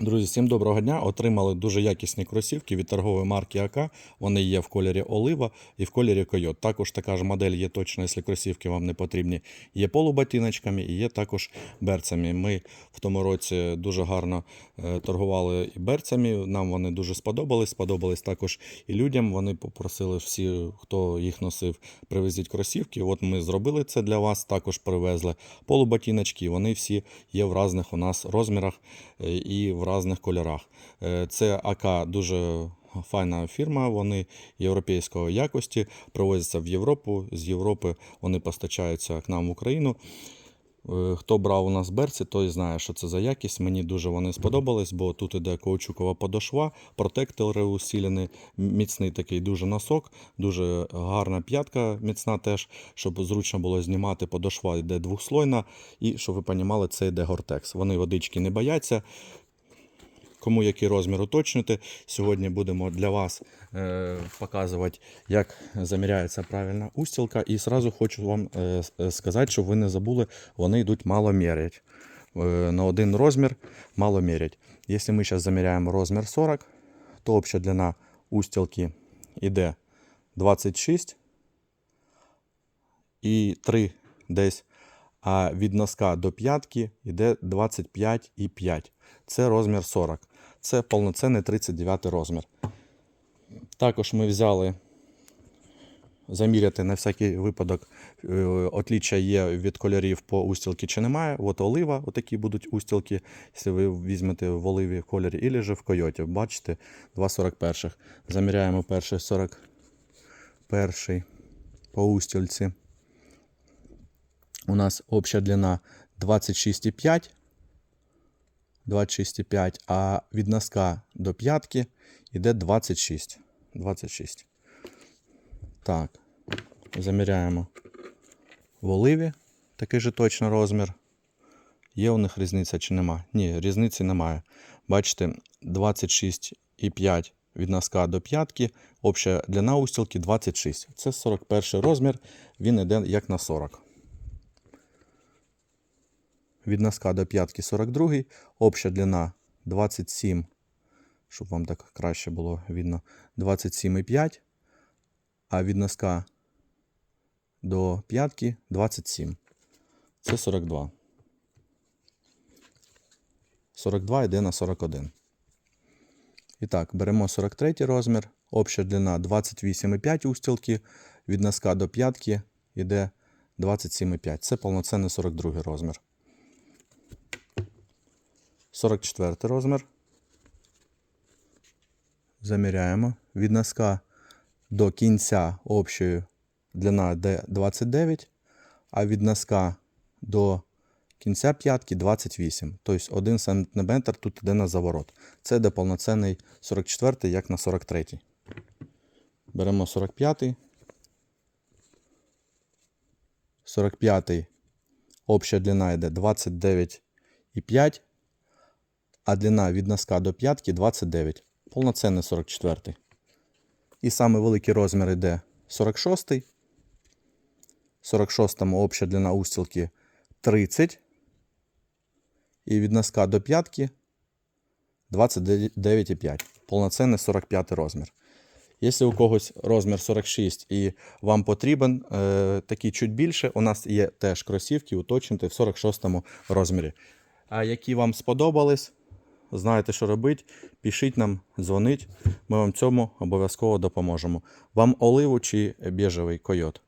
Друзі, всім доброго дня. Отримали дуже якісні кросівки від торгової марки АК. Вони є в кольорі Олива і в кольорі Койот. Також така ж модель є точно, якщо кросівки вам не потрібні. Є полуботиночками і є також берцями. Ми в тому році дуже гарно е, торгували і берцями. Нам вони дуже сподобались. Сподобались також і людям. Вони попросили всі, хто їх носив, привезіть кросівки. От ми зробили це для вас. Також привезли полуботиночки. Вони всі є в різних у нас розмірах е, і в різних кольорах. Е, Це АК дуже файна фірма, вони європейської якості, привозяться в Європу. З Європи вони постачаються к нам в Україну. Е, Хто брав у нас берці, той знає, що це за якість. Мені дуже вони сподобались, бо тут іде каучукова подошва, протектори усилені, міцний такий дуже носок, дуже гарна п'ятка міцна теж, щоб зручно було знімати. Подошва йде двохслойна, і щоб ви розуміли, це йде гортекс. Вони водички не бояться. Кому який розмір уточнити, сьогодні будемо для вас е, показувати, як заміряється правильна устілка. І сразу хочу вам е, е, сказати, щоб ви не забули, вони йдуть мало мірять. Е, на один розмір мало мірять. Якщо ми зараз заміряємо розмір 40, то обща длина устілки йде 26 і 3 десь. А від носка до п'ятки йде 25,5. Це розмір 40. Це повноцінний 39 розмір. Також ми взяли заміряти на всякий випадок, е, отліччя є від кольорів по устілки чи немає. От олива, отакі будуть устілки, якщо ви візьмете в оливі в кольорі, і же в койоті. Бачите, 2,41. Заміряємо перший 41 по устільці. У нас обща длина 26,5. 26,5, а від носка до п'ятки йде 26. 26. Так, заміряємо в оливі такий же точно розмір. Є у них різниця чи нема? Ні, різниці немає. Бачите, 26,5 від носка до п'ятки, обща длина устілки 26. Це 41 розмір, він йде як на 40 від носка до п'ятки 42, обща длина 27, щоб вам так краще було видно, 27,5, а від носка до п'ятки 27. Це 42. 42 йде на 41. І так, беремо 43 розмір, обща длина 28,5 устілки, від носка до п'ятки йде 27,5. Це повноцінний 42 розмір. 44 розмір. Заміряємо. Від носка до кінця общої длина йде 29, а від носка до кінця п'ятки 28. Тобто 1 см тут йде на заворот. Це йде повноцінний 44, як на 43. Беремо 45. 45 обща длина йде 29,5 а длина від носка до п'ятки 29. Повноцінний 44. І саме великий розмір йде 46. 46 обща длина устілки 30. І від носка до п'ятки 29,5. Повноцінний 45 розмір. Якщо у когось розмір 46 і вам потрібен е, такий чуть більше, у нас є теж кросівки уточнити в 46 розмірі. А які вам сподобались, знаєте, що робити, пишіть нам, дзвоніть, ми вам цьому обов'язково допоможемо. Вам оливу чи біжевий койот?